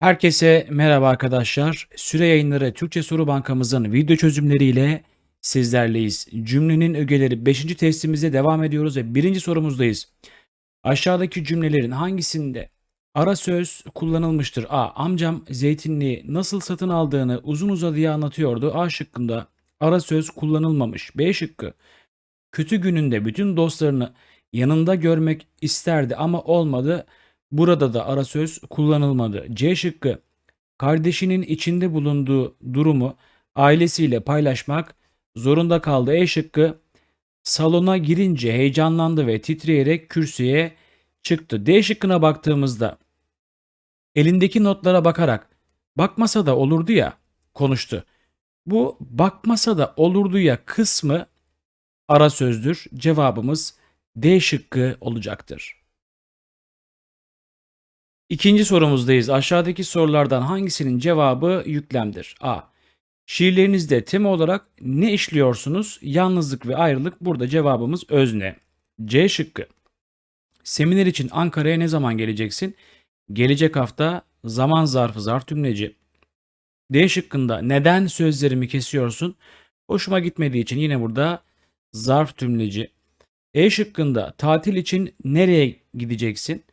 Herkese merhaba arkadaşlar. Süre yayınları Türkçe Soru Bankamızın video çözümleriyle sizlerleyiz. Cümlenin ögeleri 5. testimize devam ediyoruz ve birinci sorumuzdayız. Aşağıdaki cümlelerin hangisinde ara söz kullanılmıştır? A. Amcam zeytinliği nasıl satın aldığını uzun uzadıya anlatıyordu. A şıkkında ara söz kullanılmamış. B şıkkı kötü gününde bütün dostlarını yanında görmek isterdi ama olmadı. Burada da ara söz kullanılmadı. C şıkkı kardeşinin içinde bulunduğu durumu ailesiyle paylaşmak zorunda kaldı. E şıkkı salona girince heyecanlandı ve titreyerek kürsüye çıktı. D şıkkına baktığımızda elindeki notlara bakarak bakmasa da olurdu ya konuştu. Bu bakmasa da olurdu ya kısmı ara sözdür. Cevabımız D şıkkı olacaktır. İkinci sorumuzdayız. Aşağıdaki sorulardan hangisinin cevabı yüklemdir? A. Şiirlerinizde tema olarak ne işliyorsunuz? Yalnızlık ve ayrılık. Burada cevabımız özne. C şıkkı. Seminer için Ankara'ya ne zaman geleceksin? Gelecek hafta zaman zarfı zarf tümleci. D şıkkında neden sözlerimi kesiyorsun? Hoşuma gitmediği için yine burada zarf tümleci. E şıkkında tatil için nereye gideceksin?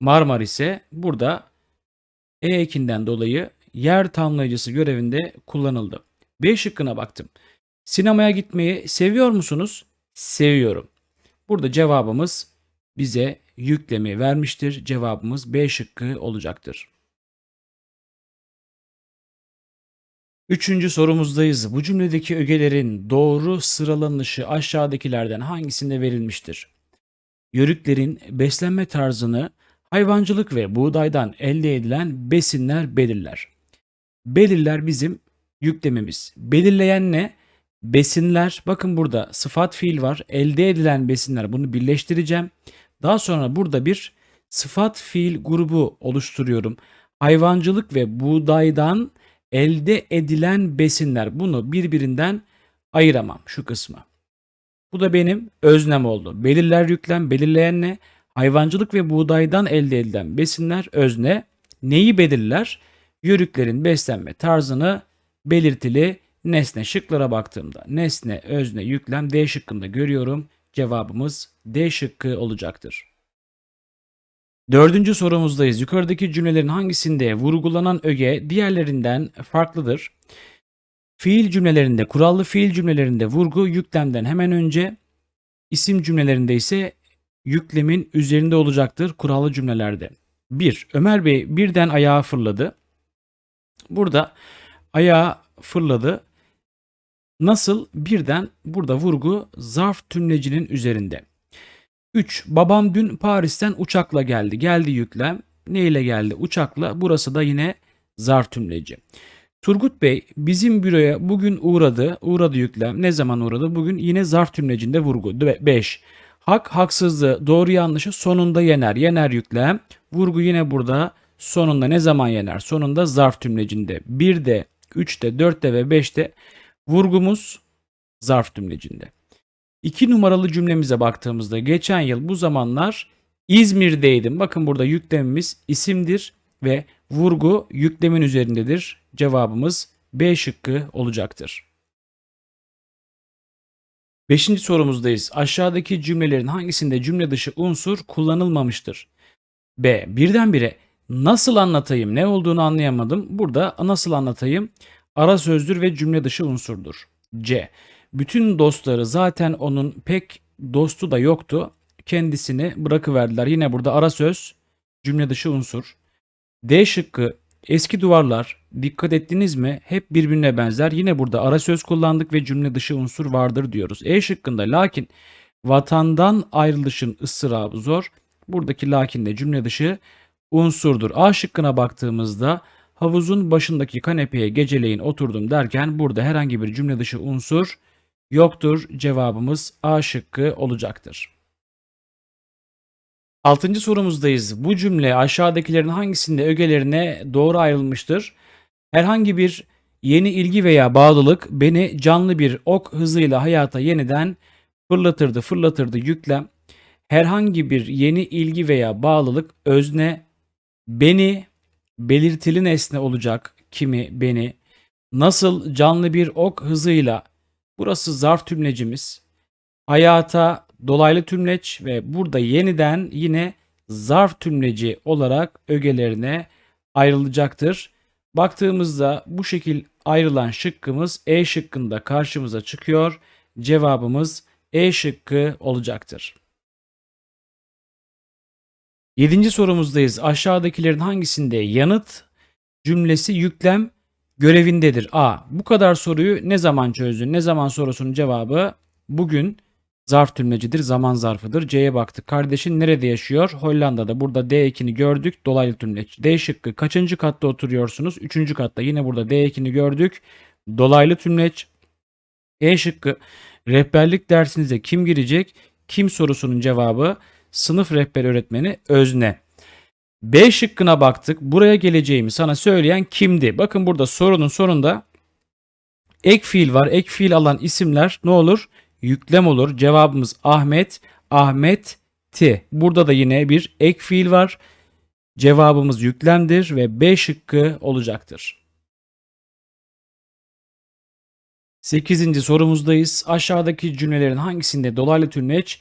Marmaris'e burada E ekinden dolayı yer tamlayıcısı görevinde kullanıldı. B şıkkına baktım. Sinemaya gitmeyi seviyor musunuz? Seviyorum. Burada cevabımız bize yüklemi vermiştir. Cevabımız B şıkkı olacaktır. Üçüncü sorumuzdayız. Bu cümledeki ögelerin doğru sıralanışı aşağıdakilerden hangisinde verilmiştir? Yörüklerin beslenme tarzını hayvancılık ve buğdaydan elde edilen besinler belirler. Belirler bizim yüklemimiz. Belirleyen ne? Besinler. Bakın burada sıfat fiil var. Elde edilen besinler. Bunu birleştireceğim. Daha sonra burada bir sıfat fiil grubu oluşturuyorum. Hayvancılık ve buğdaydan elde edilen besinler. Bunu birbirinden ayıramam şu kısmı. Bu da benim öznem oldu. Belirler yüklem, belirleyen ne? Hayvancılık ve buğdaydan elde edilen besinler özne. Neyi belirler? Yörüklerin beslenme tarzını belirtili nesne şıklara baktığımda nesne, özne, yüklem D şıkkında görüyorum. Cevabımız D şıkkı olacaktır. Dördüncü sorumuzdayız. Yukarıdaki cümlelerin hangisinde vurgulanan öge diğerlerinden farklıdır? Fiil cümlelerinde, kurallı fiil cümlelerinde vurgu yüklemden hemen önce, isim cümlelerinde ise yüklemin üzerinde olacaktır kurallı cümlelerde. 1. Ömer Bey birden ayağa fırladı. Burada ayağa fırladı. Nasıl? Birden burada vurgu zarf tümlecinin üzerinde. 3. Babam dün Paris'ten uçakla geldi. Geldi yüklem. Ne ile geldi? Uçakla. Burası da yine zarf tümleci. Turgut Bey bizim büroya bugün uğradı. Uğradı yüklem. Ne zaman uğradı? Bugün yine zarf tümlecinde vurgu. 5. Hak haksızlığı doğru yanlışı sonunda yener. Yener yüklem. Vurgu yine burada sonunda ne zaman yener? Sonunda zarf tümlecinde. 1'de, 3'te, 4'te ve 5'te vurgumuz zarf tümlecinde. 2 numaralı cümlemize baktığımızda geçen yıl bu zamanlar İzmir'deydim. Bakın burada yüklemimiz isimdir ve vurgu yüklemin üzerindedir. Cevabımız B şıkkı olacaktır. Beşinci sorumuzdayız. Aşağıdaki cümlelerin hangisinde cümle dışı unsur kullanılmamıştır? B. Birdenbire nasıl anlatayım ne olduğunu anlayamadım. Burada nasıl anlatayım ara sözdür ve cümle dışı unsurdur. C. Bütün dostları zaten onun pek dostu da yoktu. Kendisini bırakıverdiler. Yine burada ara söz cümle dışı unsur. D şıkkı Eski duvarlar dikkat ettiniz mi hep birbirine benzer. Yine burada ara söz kullandık ve cümle dışı unsur vardır diyoruz. E şıkkında lakin vatandan ayrılışın ıstırabı zor. Buradaki lakin de cümle dışı unsurdur. A şıkkına baktığımızda havuzun başındaki kanepeye geceleyin oturdum derken burada herhangi bir cümle dışı unsur yoktur. Cevabımız A şıkkı olacaktır. Altıncı sorumuzdayız. Bu cümle aşağıdakilerin hangisinde ögelerine doğru ayrılmıştır? Herhangi bir yeni ilgi veya bağlılık beni canlı bir ok hızıyla hayata yeniden fırlatırdı, fırlatırdı yüklem. Herhangi bir yeni ilgi veya bağlılık özne beni belirtili nesne olacak kimi beni nasıl canlı bir ok hızıyla burası zarf tümlecimiz hayata dolaylı tümleç ve burada yeniden yine zarf tümleci olarak ögelerine ayrılacaktır. Baktığımızda bu şekil ayrılan şıkkımız E şıkkında karşımıza çıkıyor. Cevabımız E şıkkı olacaktır. Yedinci sorumuzdayız. Aşağıdakilerin hangisinde yanıt cümlesi yüklem görevindedir? A. Bu kadar soruyu ne zaman çözdün? Ne zaman sorusunun cevabı bugün zarf tümlecidir, zaman zarfıdır. C'ye baktık. Kardeşin nerede yaşıyor? Hollanda'da. Burada D ekini gördük. Dolaylı tümleç. D şıkkı. Kaçıncı katta oturuyorsunuz? Üçüncü katta. Yine burada D ekini gördük. Dolaylı tümleç. E şıkkı. Rehberlik dersinize kim girecek? Kim sorusunun cevabı sınıf rehber öğretmeni özne. B şıkkına baktık. Buraya geleceğimi sana söyleyen kimdi? Bakın burada sorunun sonunda ek fiil var. Ek fiil alan isimler ne olur? Yüklem olur. Cevabımız Ahmet. Ahmet ti. Burada da yine bir ek fiil var. Cevabımız yüklemdir ve B şıkkı olacaktır. 8. sorumuzdayız. Aşağıdaki cümlelerin hangisinde dolaylı tümleç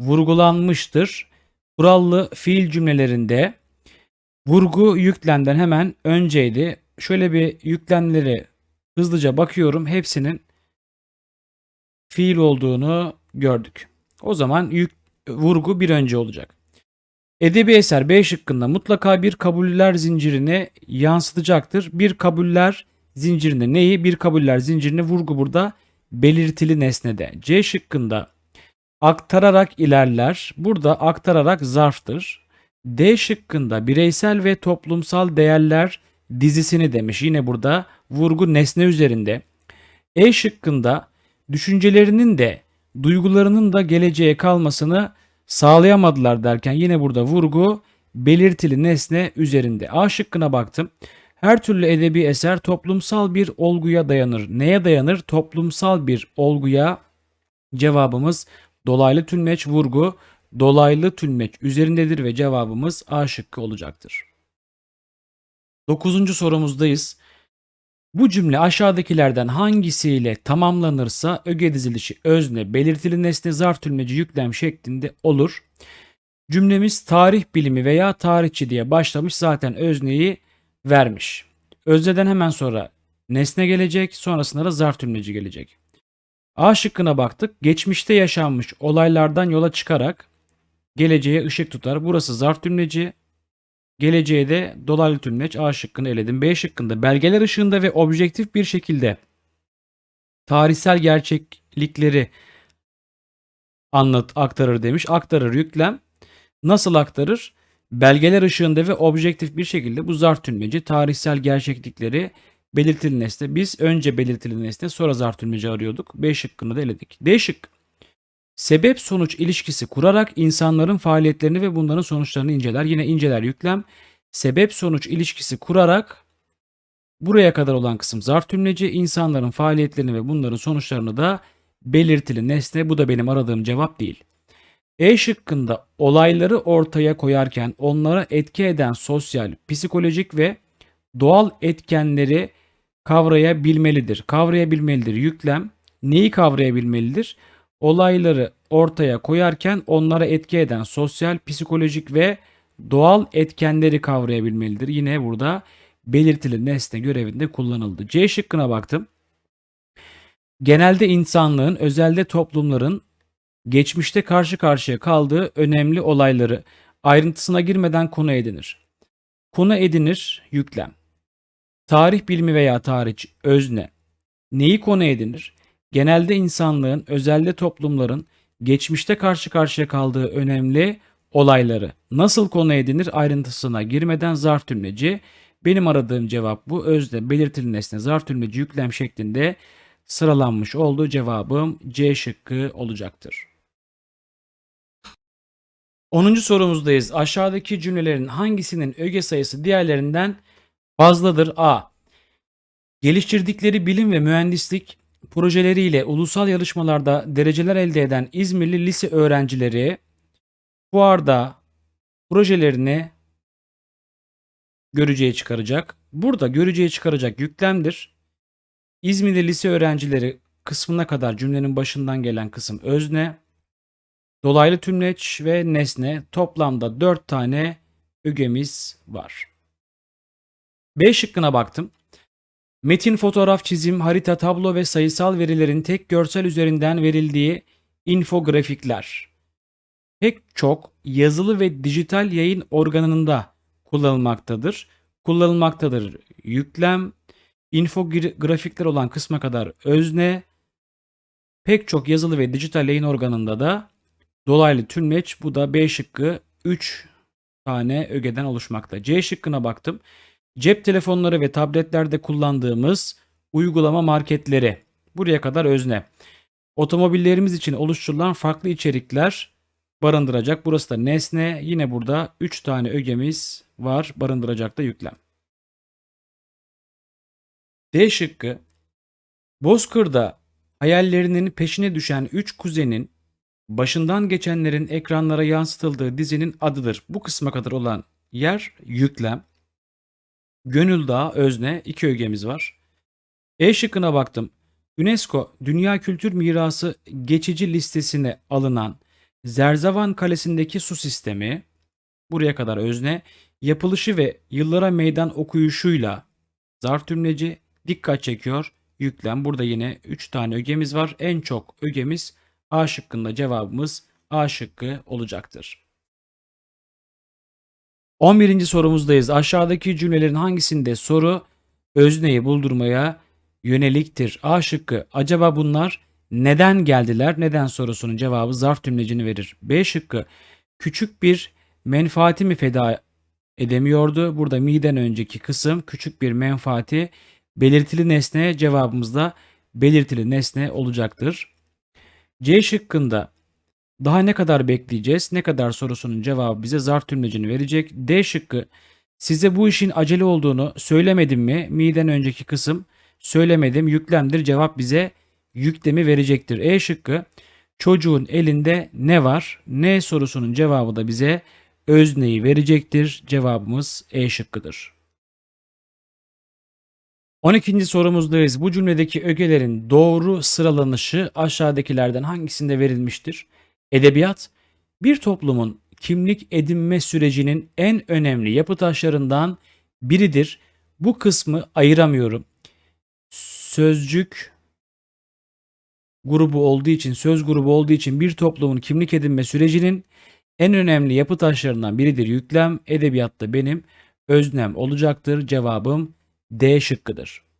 vurgulanmıştır? Kurallı fiil cümlelerinde vurgu yüklemden hemen önceydi. Şöyle bir yüklemleri hızlıca bakıyorum. Hepsinin fiil olduğunu gördük. O zaman yük, vurgu bir önce olacak. Edebi eser B şıkkında mutlaka bir kabuller zincirine yansıtacaktır. Bir kabuller zincirine neyi? Bir kabuller zincirine vurgu burada belirtili nesnede. C şıkkında aktararak ilerler. Burada aktararak zarftır. D şıkkında bireysel ve toplumsal değerler dizisini demiş. Yine burada vurgu nesne üzerinde. E şıkkında düşüncelerinin de duygularının da geleceğe kalmasını sağlayamadılar derken yine burada vurgu belirtili nesne üzerinde. A şıkkına baktım. Her türlü edebi eser toplumsal bir olguya dayanır. Neye dayanır? Toplumsal bir olguya cevabımız dolaylı tümleç vurgu dolaylı tümleç üzerindedir ve cevabımız A şıkkı olacaktır. Dokuzuncu sorumuzdayız. Bu cümle aşağıdakilerden hangisiyle tamamlanırsa öge dizilişi özne, belirtili nesne, zarf tümleci, yüklem şeklinde olur. Cümlemiz tarih bilimi veya tarihçi diye başlamış zaten özneyi vermiş. Özneden hemen sonra nesne gelecek, sonrasında da zarf tümleci gelecek. A şıkkına baktık. Geçmişte yaşanmış olaylardan yola çıkarak geleceğe ışık tutar. Burası zarf tümleci. Geleceğe de dolaylı tümleç A şıkkını eledim. B şıkkında belgeler ışığında ve objektif bir şekilde tarihsel gerçeklikleri anlat aktarır demiş. Aktarır yüklem. Nasıl aktarır? Belgeler ışığında ve objektif bir şekilde bu zarf tümleci tarihsel gerçeklikleri belirtili. Biz önce belirtili sonra zarf tümleci arıyorduk. B şıkkını da eledik. D şık. Sebep sonuç ilişkisi kurarak insanların faaliyetlerini ve bunların sonuçlarını inceler. Yine inceler yüklem. Sebep sonuç ilişkisi kurarak buraya kadar olan kısım zarf tümleci insanların faaliyetlerini ve bunların sonuçlarını da belirtili nesne. Bu da benim aradığım cevap değil. E şıkkında olayları ortaya koyarken onlara etki eden sosyal, psikolojik ve doğal etkenleri kavrayabilmelidir. Kavrayabilmelidir yüklem. Neyi kavrayabilmelidir? Olayları ortaya koyarken onlara etki eden sosyal, psikolojik ve doğal etkenleri kavrayabilmelidir. Yine burada belirtili nesne görevinde kullanıldı. C şıkkına baktım. Genelde insanlığın, özelde toplumların geçmişte karşı karşıya kaldığı önemli olayları ayrıntısına girmeden konu edinir. Konu edinir yüklem. Tarih bilimi veya tarih özne. Neyi konu edinir? Genelde insanlığın, özelde toplumların geçmişte karşı karşıya kaldığı önemli olayları nasıl konu edinir ayrıntısına girmeden zarf tümleci. Benim aradığım cevap bu. Özne, belirtili nesne, zarf tümleci, yüklem şeklinde sıralanmış olduğu cevabım C şıkkı olacaktır. 10. sorumuzdayız. Aşağıdaki cümlelerin hangisinin öge sayısı diğerlerinden fazladır? A. Geliştirdikleri bilim ve mühendislik projeleriyle ulusal yarışmalarda dereceler elde eden İzmirli lise öğrencileri fuarda projelerini göreceği çıkaracak. Burada göreceği çıkaracak yüklemdir. İzmirli lise öğrencileri kısmına kadar cümlenin başından gelen kısım özne. Dolaylı tümleç ve nesne toplamda 4 tane ögemiz var. B şıkkına baktım. Metin, fotoğraf, çizim, harita, tablo ve sayısal verilerin tek görsel üzerinden verildiği infografikler pek çok yazılı ve dijital yayın organında kullanılmaktadır. Kullanılmaktadır yüklem, infografikler olan kısma kadar özne, pek çok yazılı ve dijital yayın organında da dolaylı tümleç bu da B şıkkı 3 tane ögeden oluşmakta. C şıkkına baktım. Cep telefonları ve tabletlerde kullandığımız uygulama marketleri. Buraya kadar özne. Otomobillerimiz için oluşturulan farklı içerikler barındıracak. Burası da nesne. Yine burada 3 tane ögemiz var. Barındıracak da yüklem. D şıkkı. Bozkır'da hayallerinin peşine düşen 3 kuzenin başından geçenlerin ekranlara yansıtıldığı dizinin adıdır. Bu kısma kadar olan yer yüklem. Gönül Dağı özne iki ögemiz var. E şıkkına baktım. UNESCO Dünya Kültür Mirası geçici listesine alınan Zerzavan Kalesi'ndeki su sistemi buraya kadar özne yapılışı ve yıllara meydan okuyuşuyla zarf tümleci dikkat çekiyor. Yüklem burada yine 3 tane ögemiz var. En çok ögemiz A şıkkında cevabımız A şıkkı olacaktır. 11. sorumuzdayız. Aşağıdaki cümlelerin hangisinde soru özneyi buldurmaya yöneliktir? A şıkkı. Acaba bunlar neden geldiler? Neden sorusunun cevabı zarf tümlecini verir. B şıkkı. Küçük bir menfaati mi feda edemiyordu? Burada mi'den önceki kısım küçük bir menfaati belirtili nesne cevabımızda belirtili nesne olacaktır. C şıkkında daha ne kadar bekleyeceğiz? Ne kadar sorusunun cevabı bize zarf tümlecini verecek. D şıkkı size bu işin acele olduğunu söylemedim mi? Mi'den önceki kısım söylemedim yüklemdir. Cevap bize yüklemi verecektir. E şıkkı çocuğun elinde ne var? Ne sorusunun cevabı da bize özneyi verecektir. Cevabımız E şıkkıdır. 12. sorumuzdayız. Bu cümledeki ögelerin doğru sıralanışı aşağıdakilerden hangisinde verilmiştir? Edebiyat, bir toplumun kimlik edinme sürecinin en önemli yapı taşlarından biridir. Bu kısmı ayıramıyorum. Sözcük grubu olduğu için, söz grubu olduğu için bir toplumun kimlik edinme sürecinin en önemli yapı taşlarından biridir. Yüklem edebiyatta benim öznem olacaktır. Cevabım D şıkkıdır.